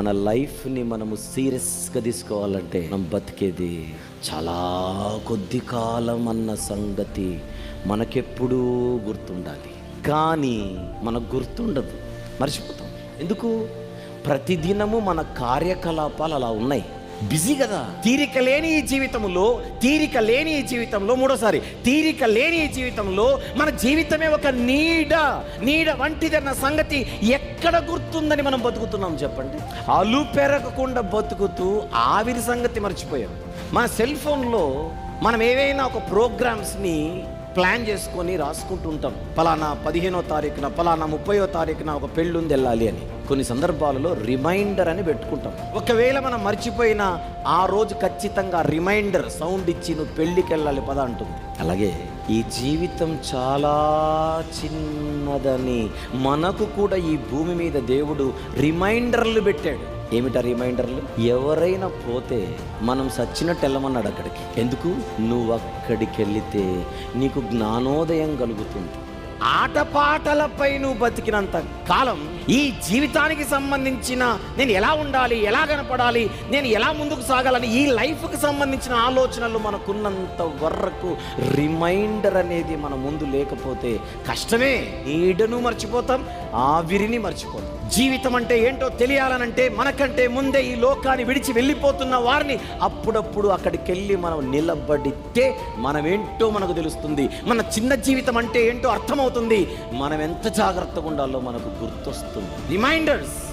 మన లైఫ్ని మనము సీరియస్గా తీసుకోవాలంటే మనం బతికేది చాలా కొద్ది కాలం అన్న సంగతి మనకెప్పుడూ గుర్తుండాలి. కానీ మనకు గుర్తుండదు. మర్చిపోతాం. ఎందుకు? ప్రతిదినము మన కార్యకలాపాలు అలా ఉన్నాయి. బిజీ కదా. తీరిక లేని ఈ జీవితంలో తీరిక లేని ఈ జీవితంలో మూడోసారి తీరిక లేని ఈ జీవితంలో మన జీవితమే ఒక నీడ నీడ వంటిదన్న సంగతి ఎక్కడ గుర్తుందని మనం బతుకుతున్నాం చెప్పండి? అలు పెరగకుండా బతుకుతూ ఆవిరి సంగతి మర్చిపోయాం. మన సెల్ ఫోన్లో మనం ఏవైనా ఒక ప్రోగ్రామ్స్ని ప్లాన్ చేసుకొని రాసుకుంటూ ఉంటాం పలానా పదిహేనో తారీఖున పలానా ముప్పయో తారీఖున ఒక పెళ్ళుంది వెళ్ళాలి అని. కొన్ని సందర్భాలలో రిమైండర్ అని పెట్టుకుంటాం. ఒకవేళ మనం మర్చిపోయిన ఆ రోజు ఖచ్చితంగా రిమైండర్ సౌండ్ ఇచ్చి నువ్వు పెళ్ళికి వెళ్ళాలి పద అంటుంది. అలాగే ఈ జీవితం చాలా చిన్నదని మనకు కూడా ఈ భూమి మీద దేవుడు రిమైండర్లు పెట్టాడు. ఏమిటా రిమైండర్లు? ఎవరైనా పోతే మనం సచ్చినట్టు వెళ్ళమన్నాడు అక్కడికి. ఎందుకు? నువ్వు అక్కడికి వెళితే నీకు జ్ఞానోదయం కలుగుతుంది. ఆటపాటలపై నువ్వు బతికినంత కాలం ఈ జీవితానికి సంబంధించిన నేను ఎలా ఉండాలి ఎలా కనపడాలి నేను ఎలా ముందుకు సాగాలని ఈ లైఫ్కి సంబంధించిన ఆలోచనలు మనకున్నంత వరకు రిమైండర్ అనేది మన ముందు లేకపోతే కష్టమే. నీడను మర్చిపోతాం ఆవిరిని మర్చిపోతాం. జీవితం అంటే ఏంటో తెలియాలనంటే మనకంటే ముందే ఈ లోకాన్ని విడిచి వెళ్ళిపోతున్న వారిని అప్పుడప్పుడు అక్కడికి వెళ్ళి మనం నిలబడితే మనమేంటో మనకు తెలుస్తుంది. మన చిన్న జీవితం అంటే ఏంటో అర్థమవుతుంది. మనం ఎంత జాగ్రత్తగా ఉండాలో మనకు గుర్తొస్తుంది. రిమైండర్స్